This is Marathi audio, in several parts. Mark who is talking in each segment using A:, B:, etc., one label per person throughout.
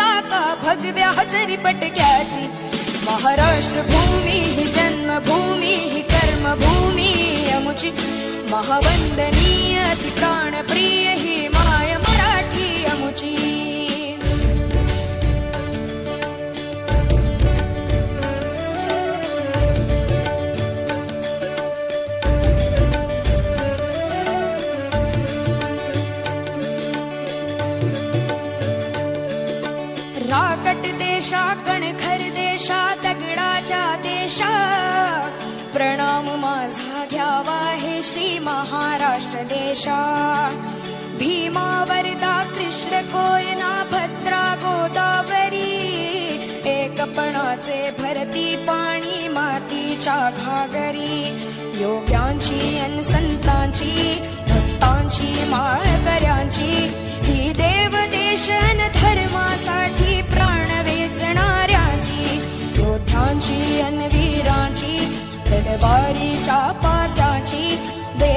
A: पताका भगव्या हजरी पटक्याची महाराष्ट्र भूमी ही जन्मभूमी ही कर्मभूमी अमुची। महावंदनीय ती प्राणप्रिय ही माय राकट देशा कणखर देशा दगडाच्या देशा। प्रणाम माझा घ्यावा हे श्री महाराष्ट्र देशा। भीमा वरदा कृष्ण कोयना भद्रा गोदावरी। एकपणाचे भरती पाणी मातीच्या घागरी। योग्यांची अन संतांची भक्तांची माळकऱ्यांची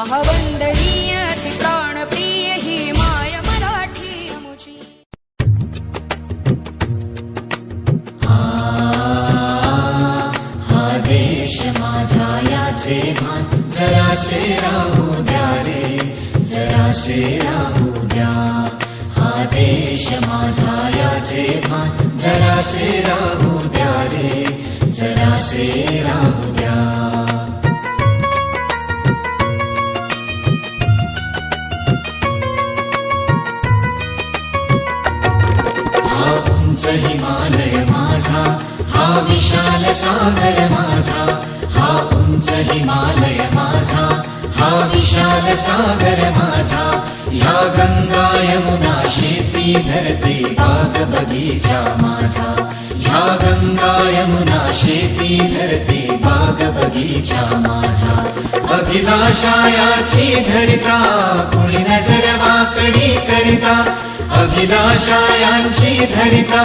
A: महावंदनीय अति प्राणप्रिय ही माय मराठी मुची
B: हा देश माझा याचे भान. जरासे राहू द्या रे जरासे राहू द्या. हा देश माझा याचे भान. जरासे राहू द्या रे जरासे राहू द्या. उंच हिमालय माझा हा विशाल सागर माझा हा उंच हिमालय माझा हा विशाल सागर माझा या गंगा यमुना शेती धरते बाग बगीचा माझा या गंगा यमुना शेती धरते बाग बगीचा माझा. अभिलाषायाची धरिता कुणी नजर वाकडी करिता. अभिलाषायांची धरिता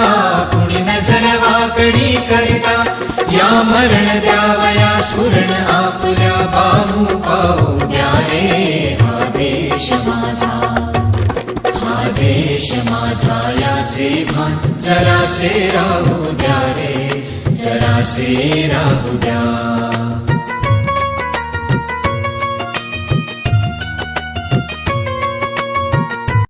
B: कुणी नजर वाकडी करिता. या मरण द्यावया सुरण आपल्या बाहू पाहू द्या रे हा देश माझा हा देश माझा याचे भान जरासे राहू द्या रे. जरासे राहू द्या.